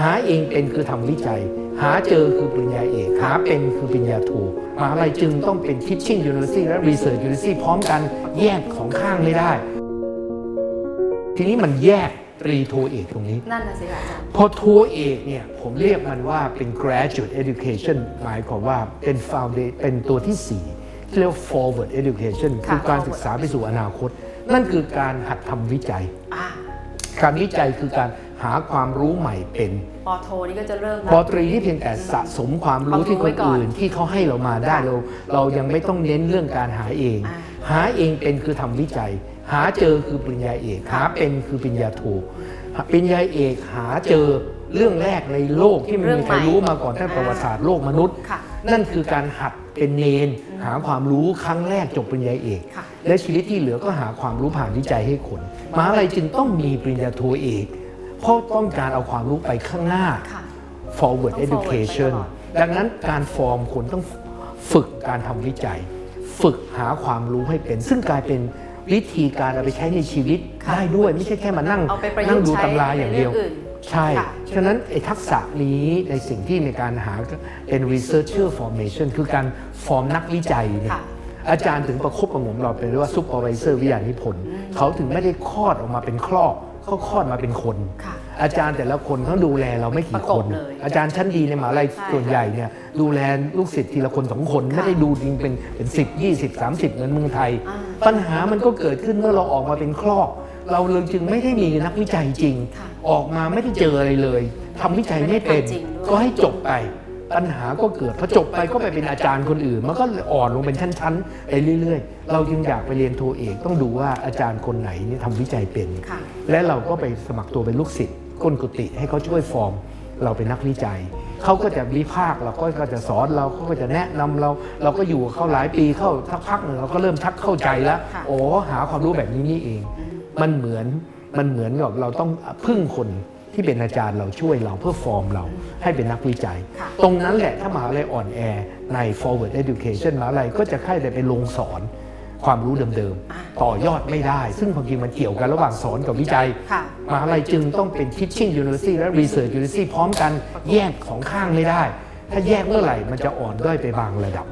หาเองเป็นคือทำวิจัย หาเจอคือปริญญาเอก หาเป็นคือปริญญาโทมหาลัยจึงต้องเป็น Teaching University และ Research University พร้อมกันแยกสองข้างไม่ได้ ทีนี้มันแยกตรีโทเอกตรงนี้ นั่นน่ะสิค่ะอาจารย์พอโทเอกเนี่ย ผมเรียกมันว่าเป็น graduate education หมายความว่าเป็น foundation เป็นตัวที่ 4 ที่เรียกว่า forward education ค่ะคือการ forward ศึกษาไปสู่อนาคต นั่นคือการหัดทำวิจัยอ่าการวิจัยคือการ หาความรู้ใหม่เป็นปอโทนี่ก็จะเริ่มปอตรีที่เพียงแต่สะสมความรู้ที่คนอื่นที่เขาให้เรามาได้เราเรายังไม่ต้องเน้นเรื่องการหาเองอ่าหาเองเป็นคือทำวิจัย หาเจอคือปริญญาเอก หาเป็นคือปริญญาโทปริญญาเอกหาเจอเรื่องแรกในโลกที่ไม่มีใครรู้มาก่อนตั้งแต่ประวัติศาสตร์โลกมนุษย์ค่ะนั่นคือการหัดเป็นเนน หาความรู้ครั้งแรกจบปริญญาเอกค่ะและชีวิตที่เหลือก็หาความรู้ผ่านวิจัยให้คนมหาลัยจึงต้องมีปริญญาโทเอก เพราะต้องการเอาความรู้ไปข้างหน้าค่ะ forward ต้อง forward education ไปตลอดดังนั้นการฟอร์มคนต้องฝึกการทำวิจัย ฝึกหาความรู้ให้เป็น ซึ่งกลายเป็นวิธีการเอาไปใช้ในชีวิตค่ะได้ด้วย ไม่ใช่แค่มานั่งเอาไปประยุนั่กงต์ดูใช้ตำราอย่างเดียวในเรื่องอื่นใช่ค่ะฉะนั้นไอ้ทักษะนี้ในสิ่งที่ในการหาเป็น researcher formation คือการฟอร์มนักวิจัยเนี่ยค่ะอาจารย์ถึงประคบประหงมเราเป็นเรียกว่า supervisor วิทยานิพนธ์เขาถึงไม่ได้คลอดออกมาเป็นคลอก เขาคลอดมาเป็นคน ค่ะ อาจารย์แต่ละคนเขาดูแลเราไม่กี่ประคกนบเลยอาจารย์ชั้นดีในมหาลัยใช่ส่วนใหญ่เนี่ยดูแลลูกศิษย์ทีละคนสองคนค่ะไม่ได้ดูจริงเป็นเป็นสิบยี่สิบสามสิบเหมือนเมืองไทย อ่า ปัญหามันก็เกิดขึ้นเมื่อเราออกมาเป็นคลอก เราเลยจึงไม่ได้มีนักวิจัยจริง ค่ะออกมาไม่ได้เจออะไรเลยทำวิจัยไม่เป็น ไม่ได้ทำจริงด้วย ก็ให้จบไป ปัญหาก็เกิดพอจบไปก็ไปเป็นอาจารย์คนอื่น มันก็อ่อนลงเป็นชั้นๆไปเรื่อย ๆ เราจึงอยากไปเรียนโทเอกต้องดูว่าอาจารย์คนไหนเนี่ยทำวิจัยเป็นค่ะและเราก็ไปสมัครตัวเป็นลูกศิษย์ก้นกุฏิให้เขาช่วยฟอร์มเราเป็นนักวิจัย เขาก็จะวิพากษ์เราก็ก็จะสอนเราเขาก็จะแนะนำเรา เราก็อยู่กับเขาหลายปีเข้าสักพักหนึ่งเราก็เริ่มชักเข้าใจแล้วค่ะโอ้หาความรู้แบบนี้นี่เอง มันเหมือนมันเหมือนกับเราต้องพึ่งคน ที่เป็นอาจารย์เราช่วยเราเพื่อฟอร์มเราให้เป็นนักวิจัยค่ะตรงนั้นแหละถ้ามหาลัยอ่อนแอใน forward education มหาลัยก็จะแค่แต่ไปลงสอนความรู้เดิมอ่าๆต่อยอดไม่ได้ ซึ่งความจริงมันเกี่ยวกันระหว่างสอนกับวิจัยค่ะมหาลัยจึงต้องเป็น teaching university และ research university พร้อมกันแยกสองข้างไม่ได้ ถ้าแยกเมื่อไหร่มันจะอ่อนด้อยไปบางระดับ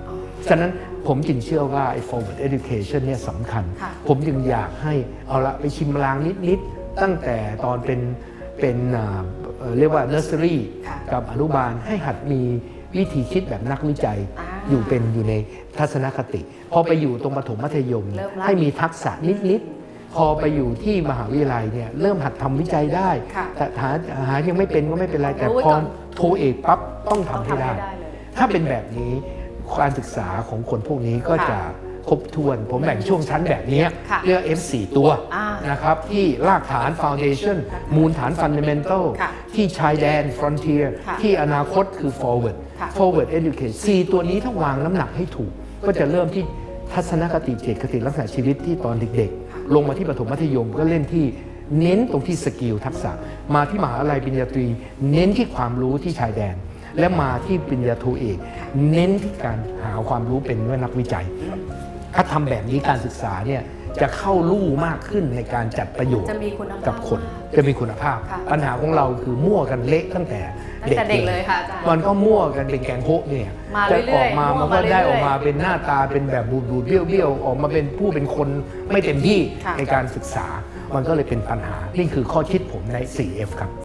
ฉะนั้นผมจึงเชื่อว่าไอ้ forward education เนี่ยสำคัญค่ะผมจึงอยากให้เอาละไปชิมลางนิด ๆ ตั้งแต่ตอนเป็น เป็นอ่าเอ่อเรียกว่า nursery ค่ะกับอนุบาลให้หัดมีวิธีคิดแบบนักวิจัยอ่าอยู่เป็นอยู่ในทัศนคติ พอไปอยู่ตรงประถมมัธยมเริ่มละให้มีทักษะนิดๆพอไปอยู่ที่มหาวิทยาลัยเนี่ยเริ่มหัดทำวิจัยได้ค่ะแต่หาหายังไม่เป็นก็ไม่เป็นไร แต่รู้ไว้พอก่อนโทเอกปั๊บต้องทำต้องให้ทำให้ได้ได้เลยถ้าเป็นแบบนี้การศึกษาของคนพวกนี้ก็ค่ะจะครบถ้วน ผมแบ่งช่วงชั้นแบบนี้ค่ะเรียก F4 ตัวอ่า นะครับที่รากฐาน Foundation มูลฐาน Fundamental ค่ะที่ชายแดน Frontier ค่ะที่อนาคตคือ Forward ค่ะ Forward Education 4ตัวนี้ถ้าวางน้ำหนักให้ถูก ก็จะเริ่มที่ทัศนคติเจตคติลักษณะชีวิตที่ตอนเด็กๆ ลงมาที่ประถมมัธยมก็เล่นที่เน้นตรงที่สกิลทักษะ มาที่มหาลัยปริญญาตรี เน้นที่ความรู้ที่ชายแดน และมาที่ปริญญาโทเอก เน้นที่การหาความรู้เป็นว่านักวิจัย ถ้าทำแบบนี้การศึกษาเนี่ย จะเข้าลู่มากขึ้นในการจัดประโยชน์จะมีคุณภาพกับคนมากจะมีคุณภาพ ค่ะ ปัญหาของเราคือมั่วกันเละตั้งแต่ตั้งแต่เด็กเลยค่ะอาจารย์ มันก็มั่วกันเป็นแกงโฮะเนี่ยมาจะเรื่ออยๆอกมามั่วมันก็มาเรื่อยๆได้ออกมาเป็นหน้าตาเป็นแบบบูดบูดๆเบี้ยวเบี้ยวๆออกมาเป็นผู้เป็นคนไม่เต็มที่ค่ะ ในการศึกษา มันก็เลยเป็นปัญหานี่คือข้อคิดผมใน 4F ครับ